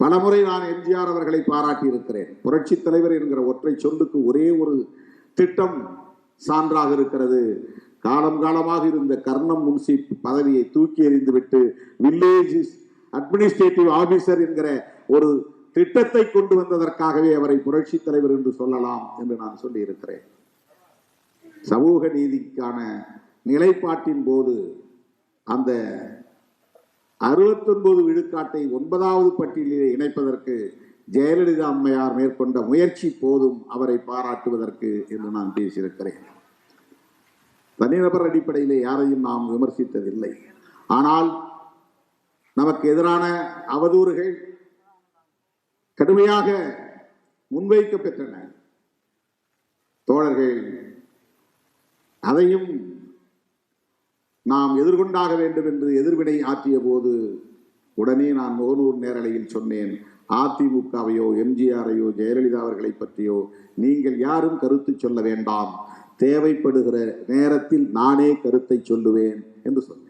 பலமுறை நான் எம்ஜிஆர் அவர்களை பாராட்டி இருக்கிறேன் புரட்சி தலைவர் என்கிற ஒற்றை சொல்லுக்கு ஒரே ஒரு திட்டம் சான்றாக இருக்கிறது. காலம் காலமாக இருந்த கர்ணம் முன்சி பதவியை தூக்கி எறிந்துவிட்டு வில்லேஜ் அட்மினிஸ்ட்ரேட்டிவ் ஆபீசர் என்கிற ஒரு திட்டத்தை கொண்டு வந்ததற்காகவே அவரை புரட்சி தலைவர் என்று சொல்லலாம் என்று நான் சொல்லியிருக்கிறேன். சமூக நீதிக்கான நிலைப்பாட்டின் போது அந்த அறுபத்தொன்பது விழுக்காட்டை ஒன்பதாவது பட்டியலிலே இணைப்பதற்கு ஜெயலலிதா அம்மையார் மேற்கொண்ட முயற்சி போதும் அவரை பாராட்டுவதற்கு என்று நான் பேசியிருக்கிறேன். தனிநபர் அடிப்படையிலே யாரையும் நாம் விமர்சித்ததில்லை. ஆனால் நமக்கு எதிரான அவதூறுகள் கடுமையாக முன்வைக்கப்பெற்றன. தோழர்கள் அதையும் நாம் எதிர்கொண்டாக வேண்டும் என்று எதிர்வினை ஆற்றிய போது உடனே நான் முகநூர் நேரலையில் சொன்னேன் அதிமுகவையோ எம்ஜிஆரையோ ஜெயலலிதா அவர்களை பற்றியோ நீங்கள் யாரும் கருத்து சொல்ல வேண்டாம். தேவைப்படுகிற நேரத்தில் நானே கருத்தை சொல்லுவேன் என்று சொன்னேன்.